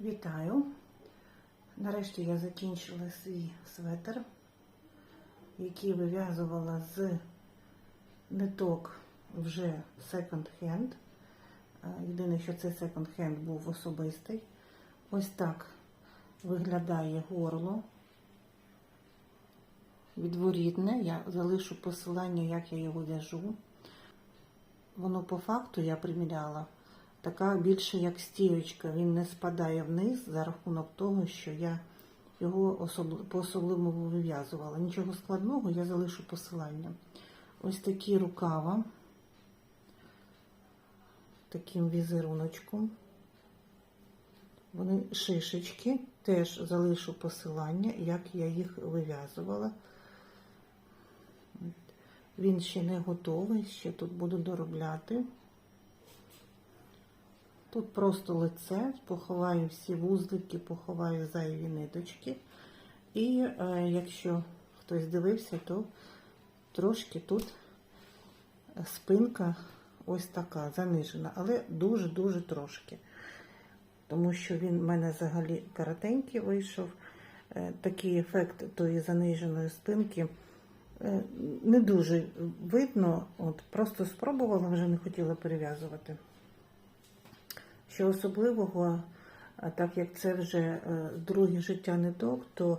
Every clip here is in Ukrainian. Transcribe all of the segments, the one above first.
Вітаю! Нарешті я закінчила свій светр, який вив'язувала з ниток вже секонд-хенд. Єдине, що цей секонд-хенд був особистий. Ось так виглядає горло. Відворітне, я залишу посилання, як я його в'яжу. Воно по факту я приміряла така більше як стіючка. Він не спадає вниз за рахунок того, що я його особ... по-особливому вив'язувала. Нічого складного, я залишу посилання. Ось такі рукава, таким візеруночком. Вони шишечки, теж залишу посилання, як я їх вив'язувала. Він ще не готовий, ще тут буду доробляти. Тут просто лице, поховаю всі вузлики, поховаю зайві ниточки. І е, якщо хтось дивився, то трошки тут спинка ось така занижена, але дуже-дуже трошки. Тому що він в мене взагалі коротенький вийшов. Е, такий ефект тої заниженої спинки е, не дуже видно. От, Просто спробувала, вже не хотіла перев'язувати. Що особливого, так як це вже е, друге життя ниток, то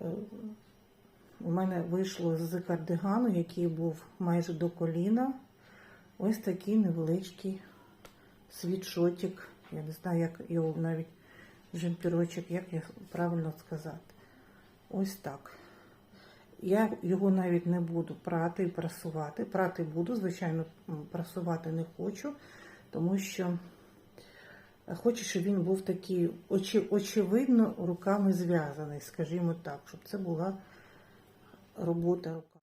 е, у мене вийшло з кардигану, який був майже до коліна, ось такий невеличкий світшотик. Я не знаю, як його навіть жемпірочок, як я правильно сказати. Ось так. Я його навіть не буду прати і прасувати. Прати буду, звичайно, прасувати не хочу, тому що. Хочу, щоб він був такий очі, очевидно руками зв'язаний, скажімо так, щоб це була робота рука.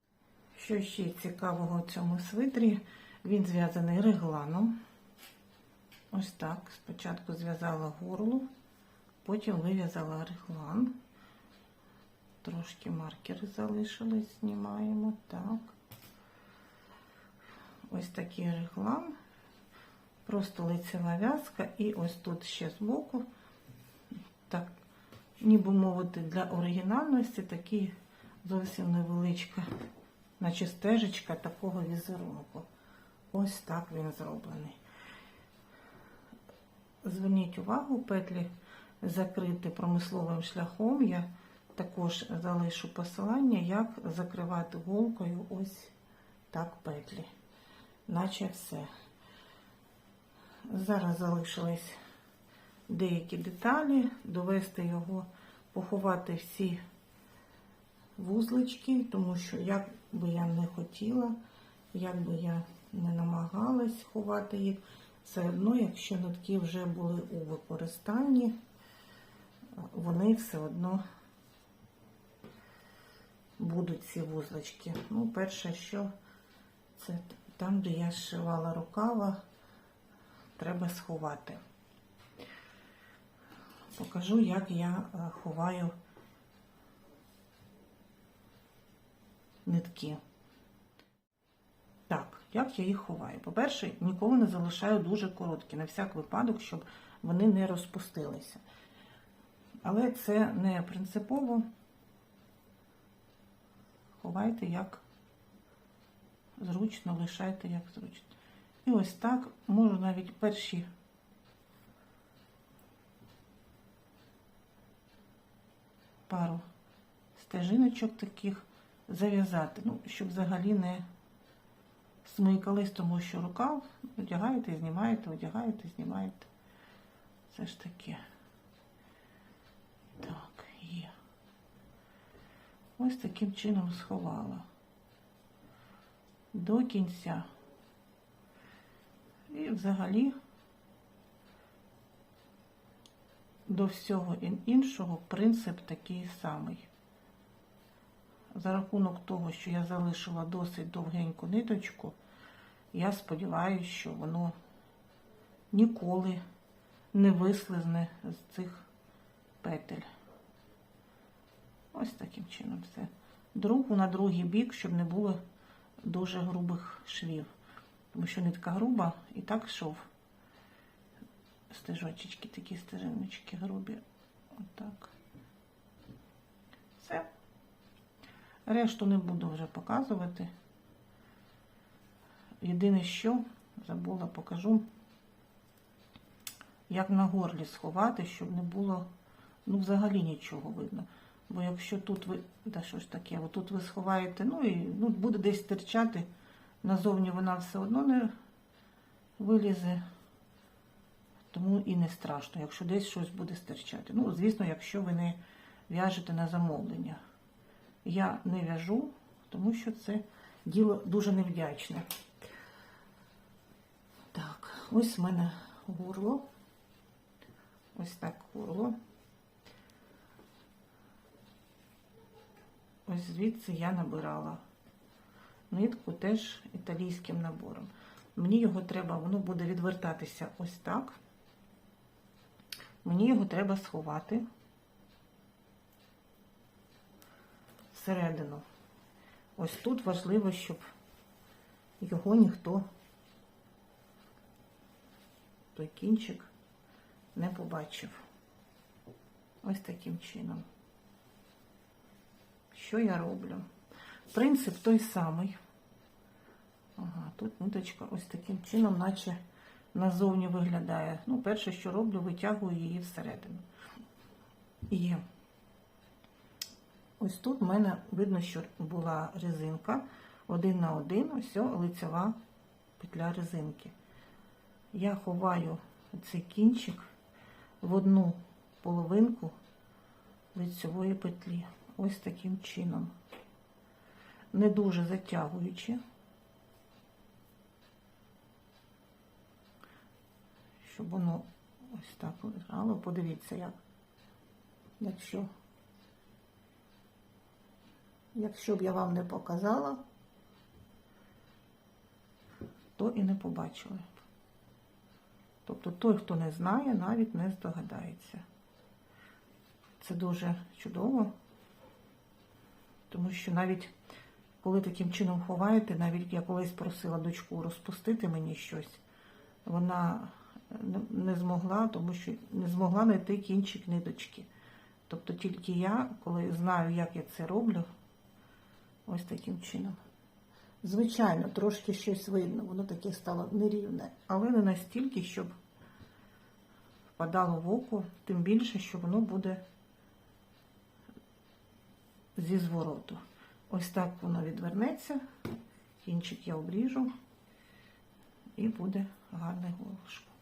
Що ще цікавого в цьому свитрі, він зв'язаний регланом. Ось так. Спочатку зв'язала горло, потім вив'язала реглан. Трошки маркери залишились, знімаємо. Так. Ось такий реглан. Просто лицева в'язка, і ось тут ще збоку, так, ніби мовити, для оригінальності такий зовсім невеличка, наче стежечка такого візерунку. Ось так він зроблений. Зверніть увагу, петлі закриті промисловим шляхом. Я також залишу посилання, як закривати голкою ось так петлі. Наче все. Зараз залишились деякі деталі, довести його, поховати всі вузлички, тому що як би я не хотіла, як би я не намагалась ховати їх, все одно, якщо нитки вже були у використанні, вони все одно будуть ці вузлички. Ну, перше, що це там, де я зшивала рукава треба сховати. Покажу, як я е, ховаю нитки. Так, як я їх ховаю? По-перше, ніколи не залишаю дуже короткі, на всяк випадок, щоб вони не розпустилися. Але це не принципово. Ховайте як зручно, лишайте як зручно. І ось так можу навіть перші пару стежиночок таких зав'язати, ну, щоб взагалі не смикались, тому що рукав одягаєте, знімаєте, одягаєте, знімаєте. Це ж таке. Так, є. Ось таким чином сховала. До кінця. І взагалі до всього іншого принцип такий самий. За рахунок того, що я залишила досить довгеньку ниточку, я сподіваюся, що воно ніколи не вислизне з цих петель. Ось таким чином все. Другу на другий бік, щоб не було дуже грубих швів тому що нитка груба і так шов стежочечки, такі стежиночки грубі. Отак. Все. Решту не буду вже показувати. Єдине, що забула, покажу, як на горлі сховати, щоб не було ну, взагалі нічого видно. Бо якщо тут ви, да що ж таке, отут ви сховаєте, ну і ну, буде десь стирчати, назовні вона все одно не вилізе, тому і не страшно, якщо десь щось буде стирчати. Ну, звісно, якщо ви не в'яжете на замовлення. Я не в'яжу, тому що це діло дуже невдячне. Так, ось в мене горло. Ось так горло. Ось звідси я набирала нитку теж італійським набором. Мені його треба, воно буде відвертатися ось так. Мені його треба сховати всередину. Ось тут важливо, щоб його ніхто, той кінчик, не побачив. Ось таким чином. Що я роблю? Принцип той самий. Ага, тут ниточка ось таким чином, наче назовні виглядає. Ну, перше, що роблю, витягую її всередину. І ось тут в мене видно, що була резинка один на один, ось лицева петля резинки. Я ховаю цей кінчик в одну половинку лицевої петлі. Ось таким чином. Не дуже затягуючи, щоб воно ось так лежало. Подивіться, як. Якщо, якщо б я вам не показала, то і не побачили. б. Тобто той, хто не знає, навіть не здогадається. Це дуже чудово. Тому що навіть коли таким чином ховаєте, навіть я колись просила дочку розпустити мені щось, вона не- не змогла, тому що не змогла знайти кінчик ниточки. Тобто тільки я, коли знаю, як я це роблю, ось таким чином. Звичайно, трошки щось видно, воно таке стало нерівне, але не настільки, щоб впадало в око, тим більше, що воно буде зі звороту. Ось так воно відвернеться, кінчик я обріжу і буде гарне горлышко.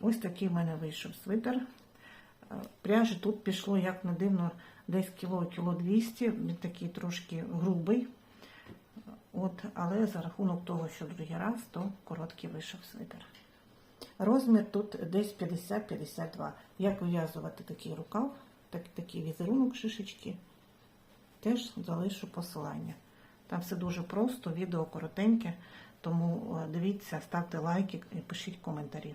Ось такий в мене вийшов свитер. Е, Пряжі тут пішло, як не дивно, десь кіло, кіло 200, він такий трошки грубий. От, але за рахунок того, що другий раз, то короткий вийшов свитер. Розмір тут десь 50-52. Як вив'язувати такий рукав, так, такий візерунок шишечки, теж залишу посилання. Там все дуже просто, відео коротеньке, тому е, дивіться, ставте лайки і пишіть коментарі.